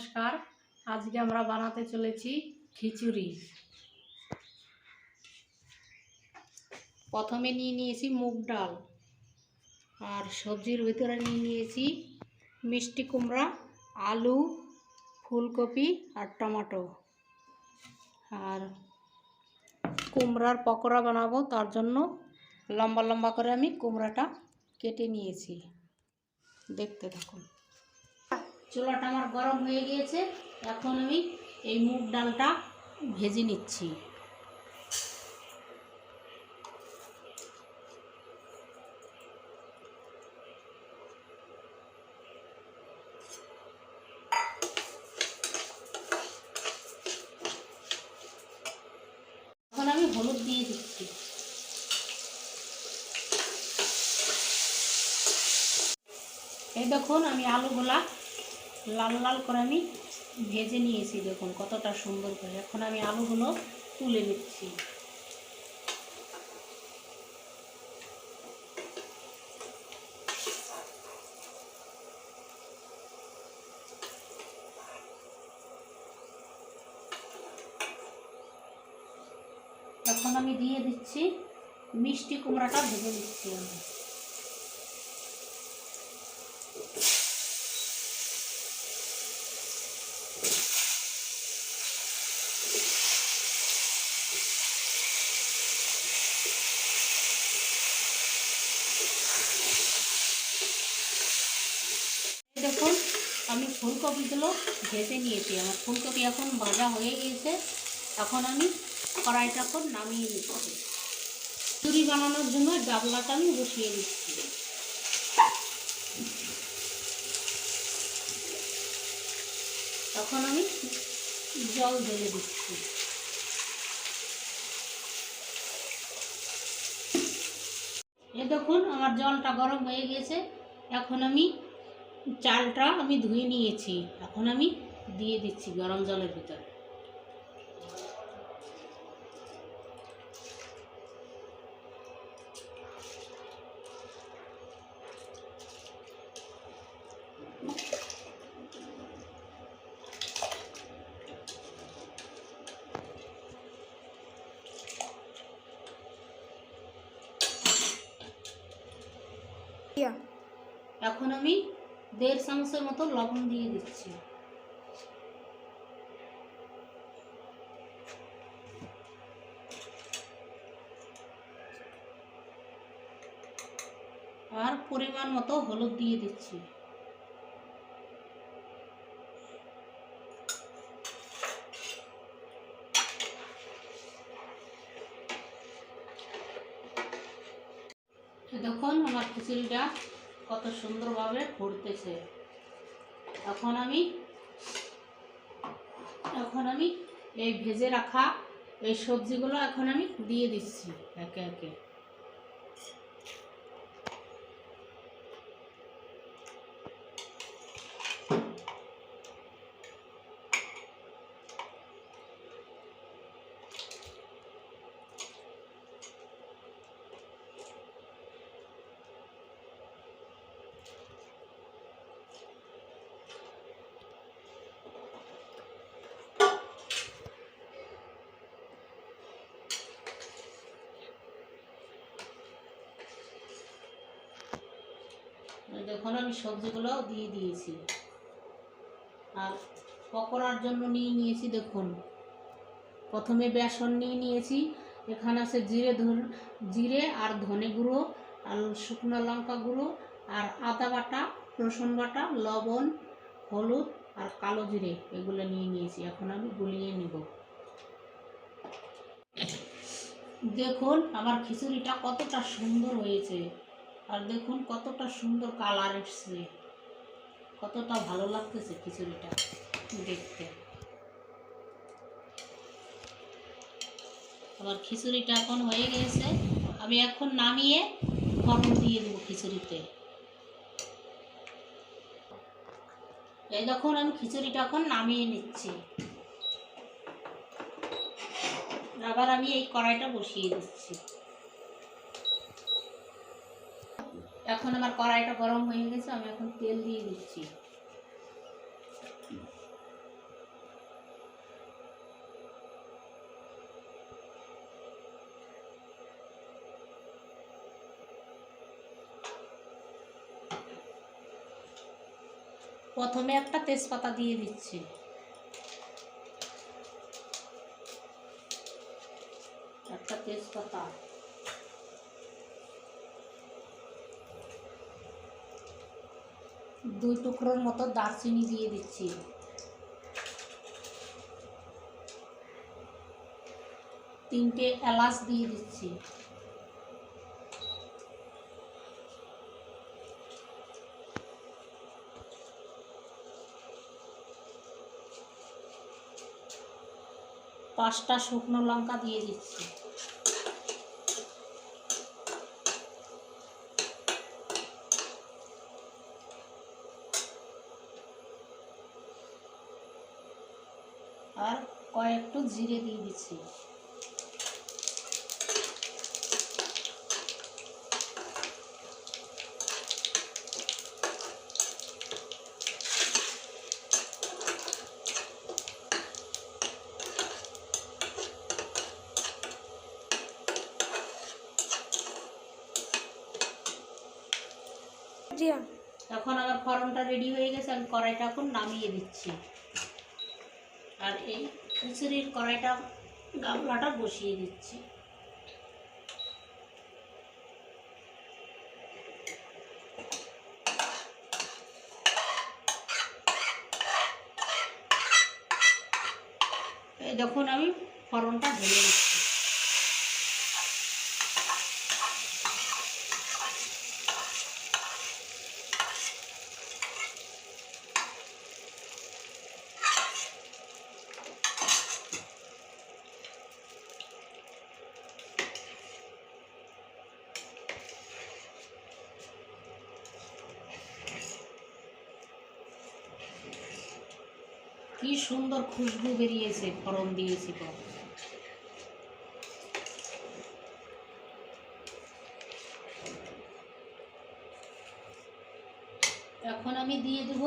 নমস্কার। আজকে আমরা বানাতে চলেছি খিচুড়ি। প্রথমে নিয়ে নিয়েছি মুগ ডাল আর সবজির ভিতরে নিয়ে নিয়েছি মিষ্টি কুমড়া, আলু, ফুলকপি আর টমেটো। আর কুমড়ার পকোড়া বানাবো, তার জন্য লম্বা লম্বা করে আমি কুমড়াটা কেটে নিয়েছি। দেখতে থাকুন। চুলাটা আমার গরম হয়ে গিয়েছে। এখন আমি এই মুগ ডালটা ভেজে নিচ্ছি। আমি হলুদ দিয়ে দিচ্ছি। এই দেখুন, আমি আলুগুলা লাল লাল করে আমি ভেজে নিয়েছি দেখুন কতটা সুন্দর করে। এখন আমি আলুগুলো তুলে নিচ্ছি। এখন আমি দিয়ে দিচ্ছি মিষ্টি কুমড়াটা ভেজে দিচ্ছি আমি এই দেখুন আমি ফুলকপিগুলো ভেজে নিয়েছি। আমার ফুলকপি এখন ভাজা হয়ে গিয়েছে। এখন আমি কড়াইটা এখন নামিয়ে নিচ্ছি চুরি বানানোর জন্য ডাবলাটা আমি বসিয়ে দিচ্ছি। তখন আমি জল ঢেলে দিচ্ছি। এ দেখুন, আমার জলটা গরম হয়ে গেছে এখন আমি চালটা আমি ধুয়ে নিয়েছি। এখন আমি দিয়ে দিচ্ছি গরম জলের ভিতরে। এখন আমি দেড় চামচের মতো লবণ দিয়ে দিচ্ছি। আর পরিমাণ মতো হলুদ দিয়ে দিচ্ছি। দেখুন আমার খিচুড়িটা কত সুন্দরভাবে ফুটতেছে এখন আমি এখন আমি এই ভেজে রাখা এই সবজিগুলো এখন আমি দিয়ে দিচ্ছি একে একে। এই দেখুন আমি সবজিগুলো দিয়ে দিয়েছি। আর পকোড়ার জন্য নিয়ে নিয়েছি, দেখুন। প্রথমে বেসন নিয়ে নিয়েছি, এখানে আছে জিরে জিরে আর ধনে গুঁড়ো, আর শুকনো লঙ্কা গুঁড়ো, আর আদা বাটা, রসুন বাটা, লবণ, হলুদ আর কালো জিরে এগুলো নিয়ে নিয়েছি। এখন আমি গুলিয়ে নিব। দেখুন, আমার খিচুড়িটা কতটা সুন্দর হয়েছে। আর দেখুন কতটা সুন্দর কালার এসছে। কতটা ভালো লাগতেছে খিচুড়িটা দেখতে। আমার খিচুড়িটা এখন হয়ে গেছে। আমি এখন নামিয়ে ফোড়ন দিয়ে দেবো খিচুড়িতে। এই দেখুন, আমি খিচুড়িটা এখন নামিয়ে নিচ্ছি। আবার আমি এই কড়াইটা বসিয়ে দিচ্ছি। এখন আমার কড়াইটা গরম হয়ে গেছে, আমি এখন তেল দিয়ে দিচ্ছি। প্রথমে একটা তেজপাতা দিয়ে দিচ্ছি। একটা তেজপাতা। দুই টুকরোর মতো দারচিনি দিয়ে দিচ্ছি। তিনটে এলাচ দিয়ে দিচ্ছি। পাঁচটা শুকনো লঙ্কা দিয়ে দিচ্ছি আর কয়েকটু জিরে দিয়ে দিচ্ছি। এখন আমার ফড়নটা রেডি হয়ে গেছে আমি কড়াইটা এখন নামিয়ে দিচ্ছি। আর এই খিচুড়ির কড়াইটা গামলাটা বসিয়ে দিচ্ছি। দেখুন আমি ফরনটা ঢেলে দিচ্ছি। কি সুন্দর খুশবু বেরিয়েছে, ফড়ন দিয়েছি পর এখন আমি দিয়ে দেব,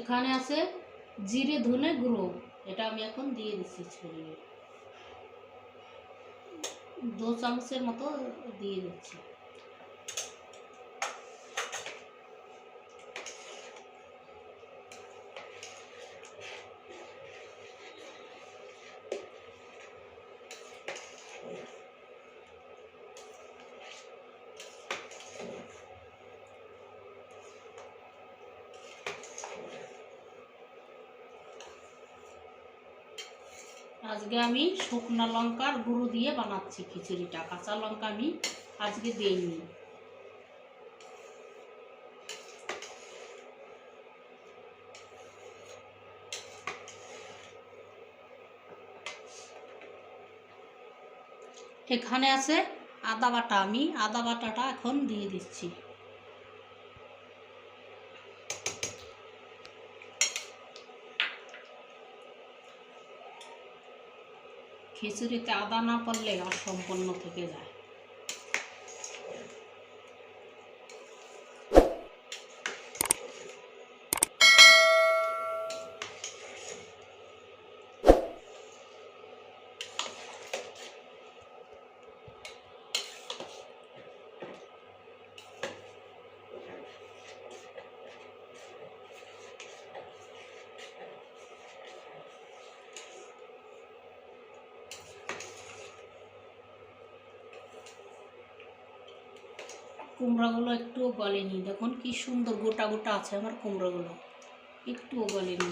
এখানে আছে জিরে ধনে গুঁড়ো, এটা আমি এখন দিয়ে দিচ্ছি ছড়িয়ে। দু চামচের মতো দিয়ে দিচ্ছি। আজকে আমি শুকনো লঙ্কার গুঁড়ো দিয়ে বানাচ্ছি খিচুড়িটা, কাঁচা লঙ্কা আমি আজকে দিইনি। এখানে আছে আদা বাটা, আমি আদা বাটাটা এখন দিয়ে দিচ্ছি। খিচুড়িতে আদা না পড়লে অসম্পূর্ণ থেকে যায়। কুমড়াগুলো একটুও গলেনি। দেখুন কি সুন্দর গোটা গোটা আছে আমার কুমড়োগুলো। একটুও গলেনি।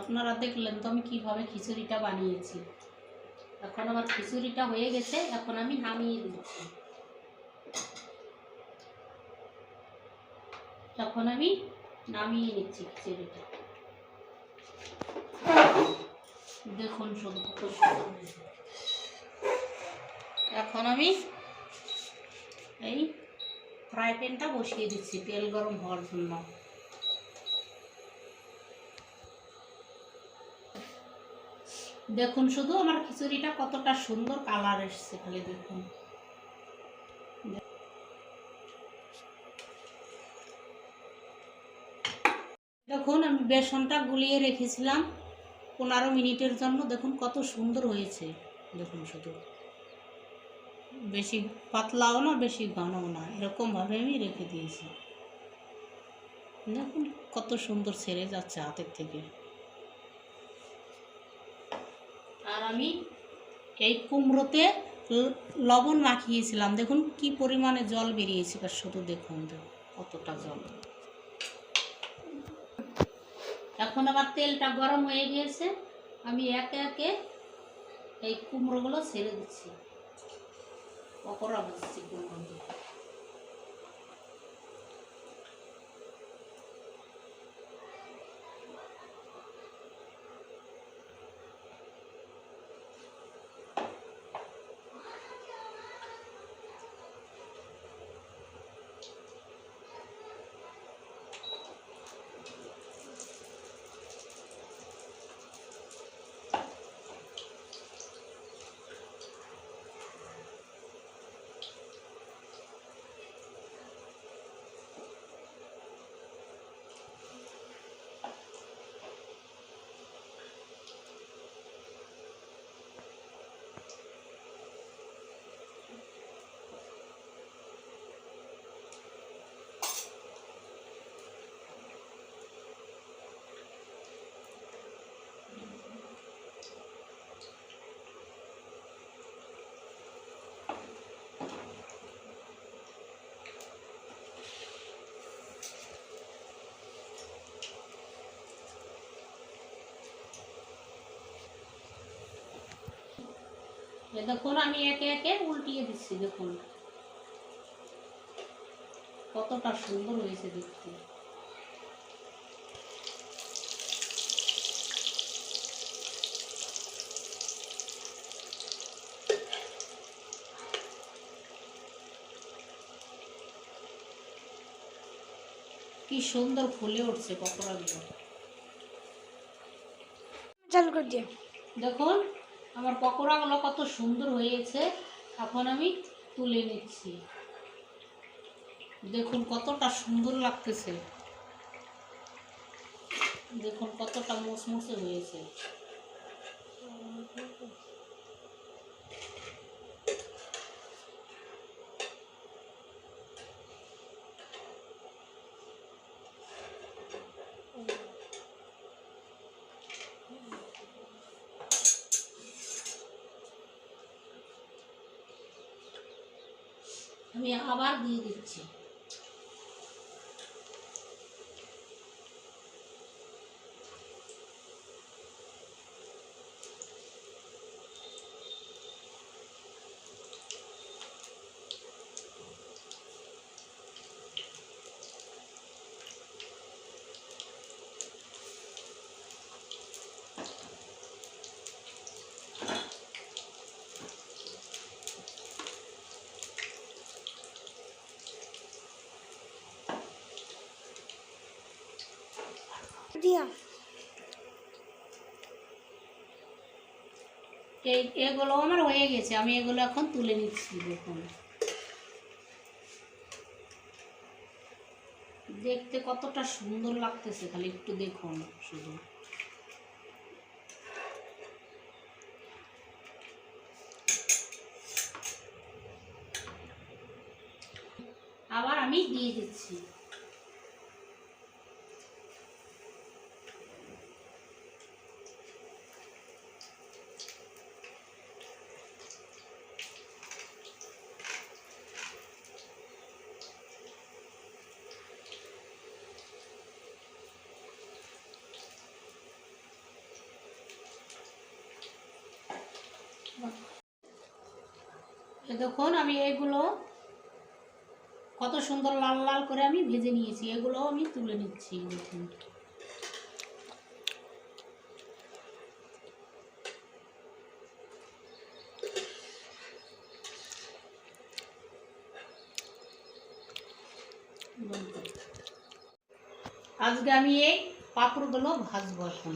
আপনারা দেখলেন তো আমি কীভাবে খিচুড়িটা বানিয়েছি। এখন আমার খিচুড়িটা হয়ে গেছে, এখন আমি নামিয়ে দিচ্ছি। তখন আমি নামিয়ে নিচ্ছি খিচুড়িটা। দেখুন শুধু এখন আমি এই ফ্রাই প্যানটা বসিয়ে দিচ্ছি, তেল গরম হওয়ার জন্য। দেখুন শুধু আমার খিচুড়িটা কতটা সুন্দর কালার এসছে, খালি দেখুন। দেখুন আমি বেসনটা গুলিয়ে রেখেছিলাম। পনেরো মিনিটের জন্য দেখুন কত সুন্দর হয়েছে। দেখুন শুধু। বেশি পাতলাও না, বেশি ঘনও না। এরকমভাবে আমি রেখে দিয়েছি। দেখুন কত সুন্দর ছেড়ে যাচ্ছে হাতের থেকে। আর আমি এই কুমড়োতে লবণ মাখিয়েছিলাম। দেখুন কি পরিমাণে জল বেরিয়েছে শুধু দেখুন কতটা জল। এখন আমার তেলটা গরম হয়ে গিয়েছে। আমি একে একে এই কুমড়োগুলো ছেড়ে দিচ্ছি। পকোড়া ভাজছি কুমড়ো দেখুন আমি একে একে উল্টিয়ে দিচ্ছি দেখুন। কতটা সুন্দর হয়েছে দেখতে। কি সুন্দর ফুলে উঠছে পকোড়াগুলো চালু করে দিয়ে দেখুন। আমার পকোড়াগুলো কত সুন্দর হয়েছে। এখন আমি তুলে নিচ্ছি। দেখুন কতটা সুন্দর লাগতেছে। দেখুন কতটা মুসমুসে হয়েছে। আমি আবার দিয়ে দিচ্ছি। এই এগুলো আমার হয়ে গেছে, আমি এগুলো এখন তুলে নিচ্ছি দেখুন দেখতে কতটা সুন্দর লাগতেছে, খালি একটু দেখুন শুধু। আবার আমি দিয়ে দিচ্ছি। দেখুন, আমি এগুলো কত সুন্দর লাল লাল করে আমি ভেজে নিয়েছি। এগুলো আমি তুলে নিচ্ছি, দেখুন। আজকে আমি এই পাঁপড়গুলো ভাজবো এখন।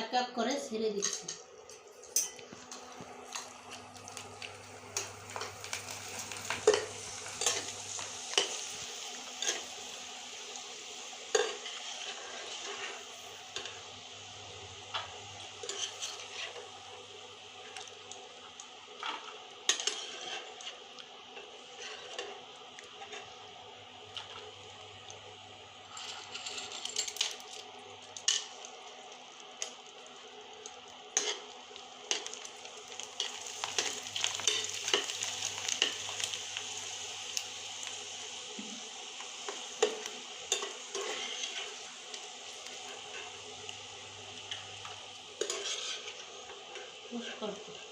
এক এক করে ছেড়ে দিচ্ছি। corto.